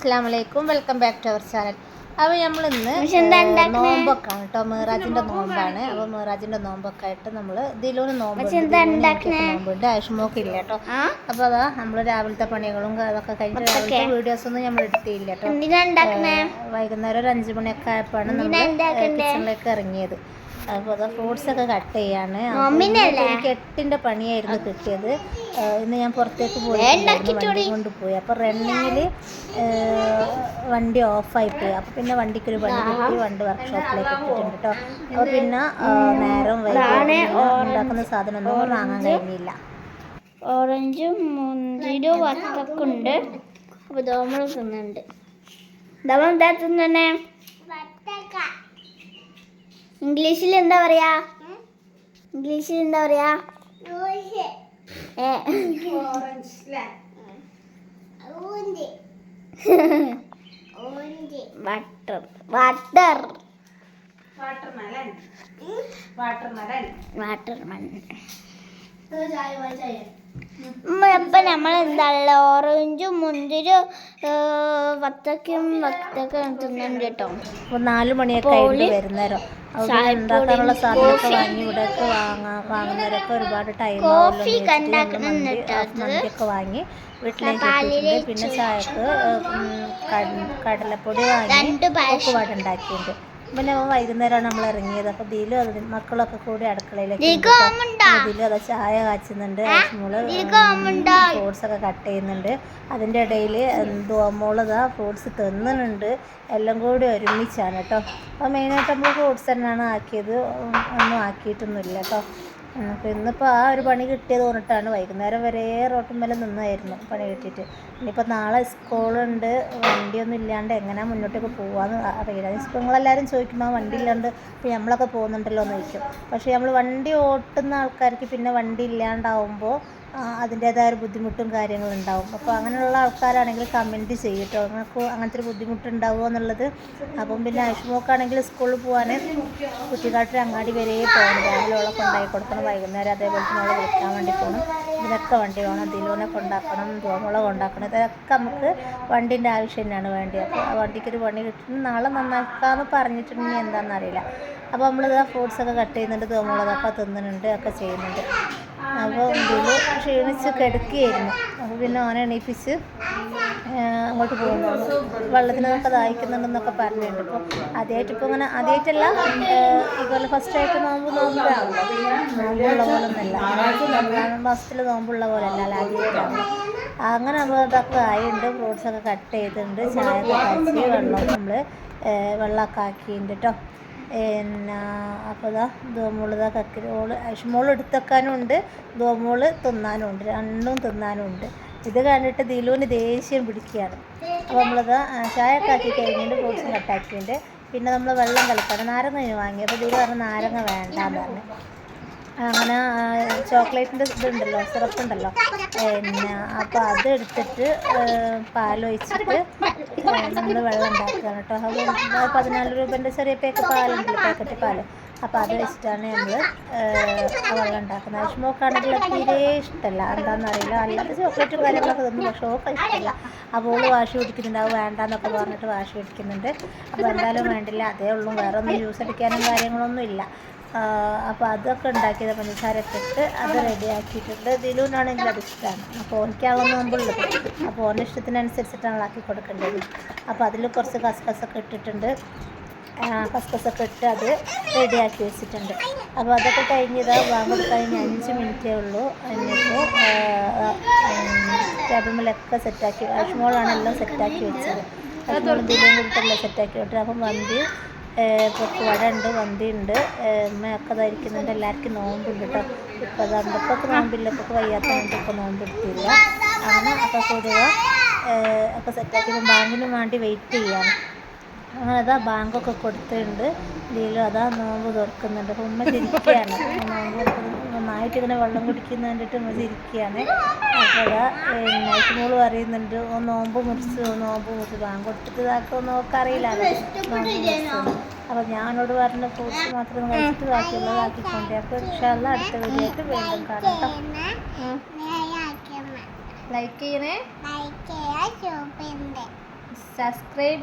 അസ്സാം വലൈക്കും welcome back to our channel. അപ്പോൾ നമ്മൾ ഇന്ന് നോമ്പൊക്കെയാണ് കേട്ടോ മേറാജിന്റെ നോമ്പാണ്. അപ്പോൾ മേറാജിന്റെ നോമ്പൊക്കെ ആയിട്ട് നമ്മൾ ഇതിലൂടെ നോമ്പ് നോമ്പുണ്ട്. ആയുഷ്മോക്ക് ഇല്ല കേട്ടോ അപ്പോൾ അതാ നമ്മൾ രാവിലത്തെ പണികളും അതൊക്കെ കഴിഞ്ഞ് രാവിലത്തെ വീഡിയോസ് ഒന്നും നമ്മൾ എടുത്തില്ല കേട്ടോ വൈകുന്നേരം ഒരു അഞ്ച് മണിയൊക്കെ ആയപ്പോഴാണ് നമ്മൾ കിച്ചണിലേക്ക് ഇറങ്ങിയത്. അപ്പോൾ അത് ഫ്രൂട്ട്സ് ഒക്കെ കട്ട് ചെയ്യാണ്. അപ്പോൾ എട്ടിന്റെ പണിയായിരുന്നു കിട്ടിയത്. ഇന്ന് ഞാൻ പുറത്തേക്ക് പോയി. വണ്ടി കൊണ്ടുപോയി. അപ്പൊ റണ്ണിങ്ങിൽ വണ്ടി ഓഫായി പോയി അപ്പൊ പിന്നെ വണ്ടിക്ക് ഒരു പണി കിട്ടി. വണ്ടി വർക്ക്ഷോപ്പിലേക്ക് ഇട്ടിട്ടുണ്ട് കേട്ടോ അപ്പൊ പിന്നെ നേരം വൈകി ഉണ്ടാക്കുന്ന സാധനം ഒന്നും വാങ്ങാൻ കഴിഞ്ഞില്ല. ഓറഞ്ചും മുന്തിരും വത്തക്കുണ്ട് അപ്പൊ നമ്മൾ തിന്നുന്നുണ്ട്. എന്താ തിന്നണേ. ഇംഗ്ലീഷിൽ എന്താ പറയാ? ഇംഗ്ലീഷിൽ എന്താ പറയാ? വാട്ടർ വാട്ടർ വാട്ടർ മൺ ഇപ്പൊ നമ്മൾ എന്താണ് ഓറഞ്ചും മുന്തിരി വത്തക്കും വത്തക്കും തിന്നുന്നുണ്ട് കേട്ടോ. അപ്പോൾ നാല് മണിയൊക്കെ ആയിട്ട് വരുന്നേരം. ഉണ്ടാക്കാനുള്ള സാധനമൊക്കെ വാങ്ങി ഇവിടെയൊക്കെ വാങ്ങാൻ വാങ്ങുന്നവരൊക്കെ ഒരുപാട് ടൈം മന്തിയൊക്കെ വാങ്ങി വീട്ടിലേക്ക് എത്തിയിട്ടുണ്ട്. പിന്നെ ചായക്ക് കടലപ്പൊടി വാങ്ങി ഒരുപാട് ഉണ്ടാക്കിയിട്ടുണ്ട്. പിന്നെ അവൻ വൈകുന്നേരമാണ് നമ്മൾ ഇറങ്ങിയത്. അപ്പോൾ ദീലു അത് മക്കളൊക്കെ കൂടി അടുക്കളയിലേക്ക് ദീലു അത് ചായ കാച്ചുന്നുണ്ട്. മോൾ? ഫ്രൂട്ട്സ് ഒക്കെ കട്ട് ചെയ്യുന്നുണ്ട്. അതിന്റെ ഇടയിൽ മോളതാ ഫ്രൂട്ട്സ് തിന്നുന്നുണ്ട്. എല്ലാം കൂടി ഒരുമിച്ചാണ് കേട്ടോ അപ്പോൾ മെയിനായിട്ട് നമ്മൾ ഫ്രൂട്ട്സ് തന്നെയാണ് ആക്കിയത്. ഒന്നും ആക്കിയിട്ടൊന്നുമില്ല കേട്ടോ അപ്പോൾ ഇന്നിപ്പോൾ ആ ഒരു പണി കിട്ടിയത് കൊണ്ടിട്ടാണ് വൈകുന്നേരം വരെ റോട്ടുമ്മേലെ നിന്നായിരുന്നു പണി കിട്ടിയിട്ട്. ഇനിയിപ്പോൾ നാളെ സ്കൂളുണ്ട് വണ്ടിയൊന്നും ഇല്ലാണ്ട് എങ്ങനെ മുന്നോട്ടേക്ക് പോകാമെന്ന് അറിയില്ല. ഇപ്പോൾ നിങ്ങളെല്ലാവരും ചോദിക്കും ആ വണ്ടി ഇല്ലാണ്ട് ഇപ്പോൾ നമ്മളൊക്കെ പോകുന്നുണ്ടല്ലോ എന്ന് ചോദിക്കും. പക്ഷേ നമ്മൾ വണ്ടി ഓട്ടുന്ന ആൾക്കാർക്ക് പിന്നെ വണ്ടി ഇല്ലാണ്ടാവുമ്പോൾ അതിന്റേതായ ഒരു ബുദ്ധിമുട്ടും കാര്യങ്ങളും ഉണ്ടാവും. അപ്പോൾ അങ്ങനെയുള്ള ആൾക്കാരാണെങ്കിൽ കമന്റ് ചെയ്യട്ടോ. നിങ്ങൾക്ക് അങ്ങനത്തെ ഒരു ബുദ്ധിമുട്ടുണ്ടാവുമോ എന്നുള്ളത്. അപ്പം പിന്നെ ആയുഷ്മോക്കാണെങ്കിൽ സ്കൂളിൽ പോകാൻ കുറ്റിക്കാട്ടിൽ അങ്ങാടി വരെ പോകണം. രാവിലെ ഓളെ കൊണ്ടായി കൊടുക്കണം. വൈകുന്നേരം അതേപോലെ തന്നെ അവളെ വിളിക്കാൻ വേണ്ടി പോകണം. ഇതിനൊക്കെ വണ്ടി വേണം. ദിലോനെ കൊണ്ടാക്കണം. ദോമോളെ കൊണ്ടാക്കണം. ഇതൊക്കെ നമുക്ക് വണ്ടീന്റെ ആവശ്യം തന്നെയാണ് വേണ്ടത്. അപ്പോൾ ആ വണ്ടിക്കൊരു പണി കിട്ടും. നാളെ നന്നാക്കാമെന്ന് പറഞ്ഞിട്ടുണ്ടെങ്കിൽ എന്താണെന്ന് അറിയില്ല. അപ്പോൾ നമ്മളിത് ഫ്രൂട്ട്സൊക്കെ കട്ട് ചെയ്യുന്നുണ്ട് ദോമോളതൊക്കെ തിന്നുന്നുണ്ട് ഒക്കെ ചെയ്യുന്നുണ്ട്. അപ്പോൾ ഇതിൽ ക്ഷീണിച്ച് കിടക്കുകയായിരുന്നു. അപ്പോൾ പിന്നെ ഓനെ എണീപ്പിച്ച് അങ്ങോട്ട് പോകുന്നു. വെള്ളത്തിനൊക്കെ ദാഹിക്കുന്നുണ്ടെന്നൊക്കെ പറഞ്ഞിട്ടുണ്ട്. ഇപ്പോൾ ആദ്യമായിട്ട് ഇപ്പോൾ അങ്ങനെ ആദ്യമായിട്ടല്ല ഇതുപോലെ ഫസ്റ്റ് ആയിട്ട് നോമ്പ് നോമ്പാണല്ലോ നോമ്പുള്ള പോലെ ഒന്നല്ല മാസത്തിൽ നോമ്പുള്ള പോലെ അല്ല? ആദ്യമായിട്ടാണ്. അങ്ങനെ നമ്മൾ ഇതൊക്കെ ആയിട്ടുണ്ട് ഫ്രൂട്ട്സൊക്കെ കട്ട് ചെയ്തിട്ടുണ്ട് ചായ വെള്ളം നമ്മൾ വെള്ളമൊക്കെ ആക്കിയിട്ടുണ്ട് കേട്ടോ. പിന്നെ അപ്പോൾ ഇതാ ദോമോൾ ഇതാ എടുത്തേക്കാനും ഉണ്ട് ദോമോൾ തിന്നാനും ഉണ്ട് രണ്ടും തിന്നാനും ഉണ്ട് ഇത് കണ്ടിട്ട് ദിലുവിന് ദേഷ്യം പിടിക്കുകയാണ്. അപ്പോൾ നമ്മളിത് ചായ ഒക്കെ ആക്കി കഴിഞ്ഞിട്ട് ഫ്രൂട്ട്സും കട്ടാക്കിയിട്ടുണ്ട് പിന്നെ നമ്മൾ വെള്ളം കലക്കണം നാരങ്ങ വാങ്ങി. അപ്പോൾ ദിലു പറഞ്ഞു നാരങ്ങ വേണ്ടാന്ന് പറഞ്ഞു. അങ്ങനെ ചോക്ലേറ്റിന്റെ ഇതുണ്ടല്ലോ സിറപ്പ് ഉണ്ടല്ലോ പിന്നെ അപ്പോൾ അത് എടുത്തിട്ട് പാലൊഴിച്ചിട്ട് നമ്മൾ വെള്ളം ഉണ്ടാക്കുകയാണ് കേട്ടോ. അത് പതിനാല് രൂപേന്റെ ചെറിയ പേക്ക് പാലുണ്ടല്ലോ പാക്കറ്റ് പാൽ. അപ്പോൾ അത് വെച്ചിട്ടാണ് നമ്മൾ വെള്ളം ഉണ്ടാക്കുന്നത്. ആവശ്യമോക്കാണെങ്കിൽ തീരെ ഇഷ്ടമല്ല എന്താണെന്ന് അറിയില്ല. അല്ലാത്ത ചോക്ലേറ്റും കാര്യങ്ങളൊക്കെ തന്നു പക്ഷേ ഓക്കെ ഇഷ്ടമല്ല അപ്പോൾ ഓൾ വാശി പിടിക്കുന്നുണ്ട്. അത് വേണ്ടാന്നൊക്കെ പറഞ്ഞിട്ട് വാശി പിടിക്കുന്നുണ്ട്. അപ്പോൾ എന്തായാലും വേണ്ടില്ല. അതേ ഉള്ളൂ. വേറെ ഒന്നും ജ്യൂസ് അടിക്കാനും കാര്യങ്ങളൊന്നും ഇല്ല. അപ്പോൾ അതൊക്കെ ഉണ്ടാക്കിയത് പഞ്ചസാരൊക്കെ ഇട്ട് അത് റെഡി ആക്കിയിട്ടുണ്ട് ദിലുവിനാണെങ്കിൽ അത് ഇഷ്ടമാണ് അപ്പോൾ ഓനിക്കാവുന്ന മുമ്പുള്ളത്. അപ്പോൾ ഓന്റെ ഇഷ്ടത്തിനനുസരിച്ചിട്ടാണ് ആക്കി കൊടുക്കേണ്ടത്. അപ്പോൾ അതിൽ കുറച്ച് കസ്കസൊക്കെ ഇട്ടിട്ടുണ്ട്. കസ്കസൊക്കെ ഇട്ട് അത് റെഡിയാക്കി വെച്ചിട്ടുണ്ട്. അപ്പോൾ അതൊക്കെ കഴിഞ്ഞത് വാങ്ങി കഴിഞ്ഞ് അഞ്ച് മിനിറ്റേ ഉള്ളൂ. എന്നിപ്പോൾ ടേബിൾ മേലൊക്കെ സെറ്റാക്കി അഷ്മോളാണ് എല്ലാം സെറ്റാക്കി വെച്ചത്. അതുപോലെ ദിലും കൊടുത്തെല്ലാം സെറ്റാക്കി വിട്ടത് അപ്പം വന്തി പൊക്ക് വട ഉണ്ട് വന്തി ഉണ്ട് ഉമ്മയൊക്കെ ധരിക്കുന്നുണ്ട് എല്ലാവർക്കും നോമ്പുണ്ട് കേട്ടോ ഇപ്പോൾ അന്തപ്പൊക്കെ നോമ്പില്ല ഇപ്പോൾ വയ്യാത്തതുകൊണ്ട് ഇപ്പോൾ നോമ്പെടുത്തില്ല. അങ്ങനെ അപ്പോൾ കൂടുക ഒക്കെ സെറ്റാക്കി ബാങ്കിന് വേണ്ടി വെയിറ്റ് ചെയ്യാണ് അങ്ങനെ അതാ ബാങ്കൊക്കെ കൊടുത്തിട്ടുണ്ട്. ഇതിലും അതാ നോമ്പ് തുറക്കുന്നുണ്ട്. അപ്പോൾ ഉമ്മ ചിരിക്കുകയാണ്. നോമ്പ് നന്നായിട്ട് ഇങ്ങനെ വെള്ളം കുടിക്കുന്ന കണ്ടിട്ട് ഉമ്മ ചിരിക്കുകയാണ്. അപ്പോൾ അതാ നൈറ്റുമോൾ പറയുന്നുണ്ട് ഓ നോമ്പ് മുറിച്ച് നോമ്പ് മുറിച്ച്. ബാങ്ക് കൊടുത്തിട്ട് ഇതാക്കുമെന്ന് നോക്കറിയില്ല അപ്പോൾ ഞാനോട് പറഞ്ഞ ഫ്രൂട്ട്സ് മാത്രം കഴിച്ചിട്ട് ബാക്കിയുള്ളത് ആക്കിക്കൊണ്ടേ അപ്പോൾ ഇൻഷാല്ല അടുത്ത വീഡിയോ ആയിട്ട് വീണ്ടും കാണാം ലൈക്ക് ചെയ്യണേ? സബ്സ്ക്രൈബ്